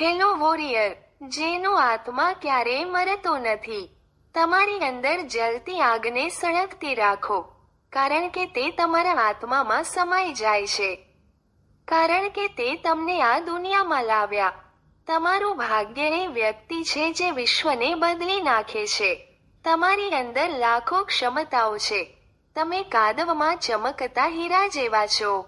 Hello warrior? જેનો આત્મા ક્યારેય મરતો નથી. તમારી અંદર જલતી આગને સળગતી રાખો, કારણ કે તે તમારા આત્મામાં સમાઈ જાય છે. કારણ કે તે તમને આ દુનિયામાં લાવ્યા. તમારું ભાગ્ય એ વ્યક્તિ છે જે વિશ્વને બદલી નાખે છે. તમારી અંદર લાખો ક્ષમતાઓ છે. તમે કાદવમાં ચમકતા હીરા જેવા છો.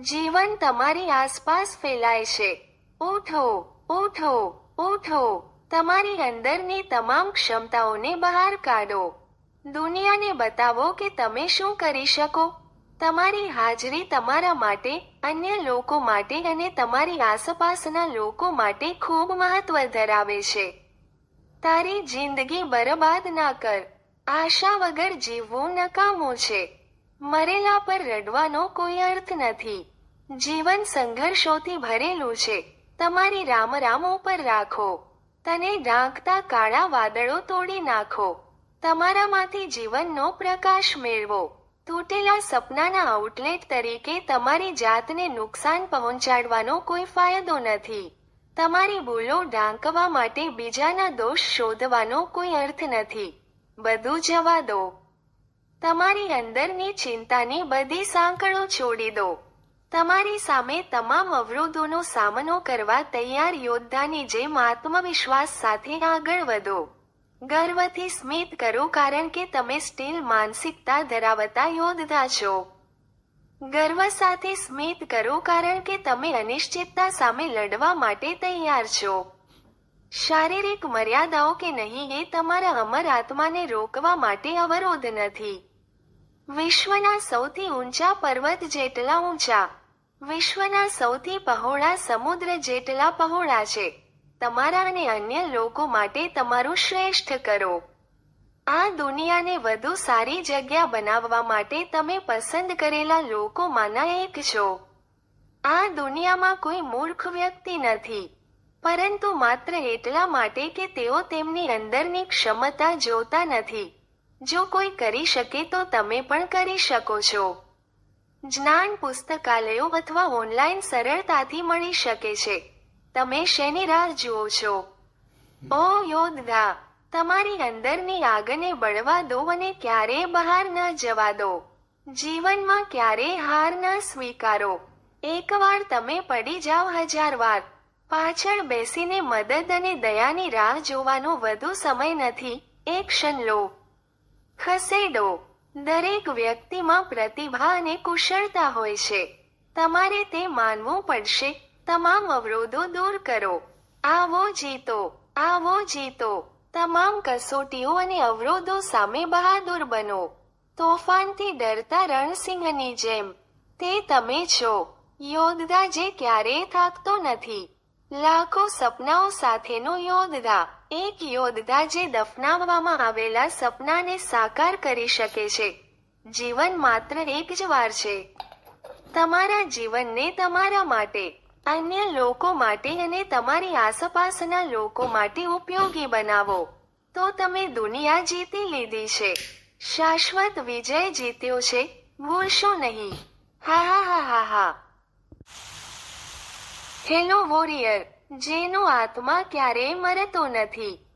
જીવન તમારી આસપાસ ફેલાય છે. ઉઠો ઉઠો ઉઠો. તમારી અંદરની તમામ ક્ષમતાઓને બહાર કાઢો. દુનિયાને બતાવો કે તમે શું કરી શકો. તમારી હાજરી તમારા માટે, અન્ય લોકો માટે અને તમારી આસપાસના લોકો માટે ખૂબ મહત્વ ધરાવે છે. તારી જિંદગી બરબાદ ના કર. આશા વગર જીવવું નકામું છે. મરેલા પર રડવાનો કોઈ અર્થ નથી. જીવન સંઘર્ષોથી ભરેલું છે. તમારી રામ રામ ઉપર રાખો. તને ઢાંકતા કાળા વાદળો તોડી નાખો. તમારામાંથી જીવનનો પ્રકાશ મેળવો. તૂટેલા સપનાના આઉટલેટ તરીકે તમારી જાતને નુકસાન પહોંચાડવાનો કોઈ ફાયદો નથી. તમારી ભૂલો ઢાંકવા માટે બીજાના દોષ શોધવાનો કોઈ અર્થ નથી. બધું જવા દો. તમારી અંદરની ચિંતાની બધી સાંકળો છોડી દો. તમારી સામે તમામ અવરોધોનો સામનો કરવા તૈયાર યોદ્ધાની જેમ આત્મવિશ્વાસ સાથે આગળ વધો. ગર્વથી સ્મિત કરો કારણ કે તમે સ્ટીલ માનસિકતા ધરાવતા યોદ્ધા છો. ગર્વ સાથે સ્મિત કરો કારણ કે તમે અનિશ્ચિતતા સામે લડવા માટે તૈયાર છો. શારીરિક મર્યાદાઓ કે નહીં એ તમારા અમર આત્માને રોકવા માટે અવરોધ નથી. વિશ્વના સૌથી ઊંચા પર્વત જેટલા ઊંચા, વિશ્વના સૌથી પહોળા સમુદ્ર જેટલા પહોળા છે. તમારા અને અન્ય લોકો માટે તમારું શ્રેષ્ઠ કરો. આ દુનિયાને વધુ સારી જગ્યા બનાવવા માટે તમે પસંદ કરેલા લોકોમાંના એક છો. આ દુનિયામાં કોઈ મૂર્ખ વ્યક્તિ નથી, પરંતુ માત્ર એટલા માટે કે તેઓ તેમની અંદરની ક્ષમતા જોતા નથી. જો કોઈ કરી શકે તો તમે પણ કરી શકો છો. જ્ઞાન પુસ્તકાલયો અથવા ઓનલાઈન સરળતાથી મળી શકે છે. તમે શેની રાહ જુઓ છો? ઓ યોદ્ધા, તમારી અંદરની આગને બળવા દો અને ક્યારેય બહાર ન જવા દો. જીવનમાં ક્યારેય હાર ન સ્વીકારો. એકવાર તમે પડી જાઓ હજાર વાર. પાછળ બેસીને મદદ અને દયાની રાહ જોવાનો વધુ સમય નથી. એક્શન લો. ખસેડો. દરેક વ્યક્તિમાં પ્રતિભા અને કુશળતા હોય છે. તમારે તે માનવું પડશે. તમામ અવરોધો દૂર કરો. આવો જીતો આવો જીતો. તમામ કસોટીઓ અને અવરોધો સામે બહાદુર બનો. તોફાનથી ડરતા રણસિંહની જેમ. તે તમે છો. યોદ્ધા જે ક્યારેય થાકતો નથી. લાખો સપનાઓ સાથેનો યોદ્ધા. એક યોદ્ધા જે દફનાવવામાં આવેલા સપનાને સાકાર કરી શકે છે. જીવન માત્ર એક જ વાર છે. તમારા જીવનને તમારા માટે, અન્ય લોકો માટે અને તમારી આસપાસના લોકો માટે ઉપયોગી બનાવો. તો તમે દુનિયા જીતી લીધી છે. શાશ્વત વિજય જીત્યો છે. ભૂલશો નહીં. હા હા હા હા હા. હેલો વોરિયર જેનો આત્મા ક્યારેય મરતો નથી.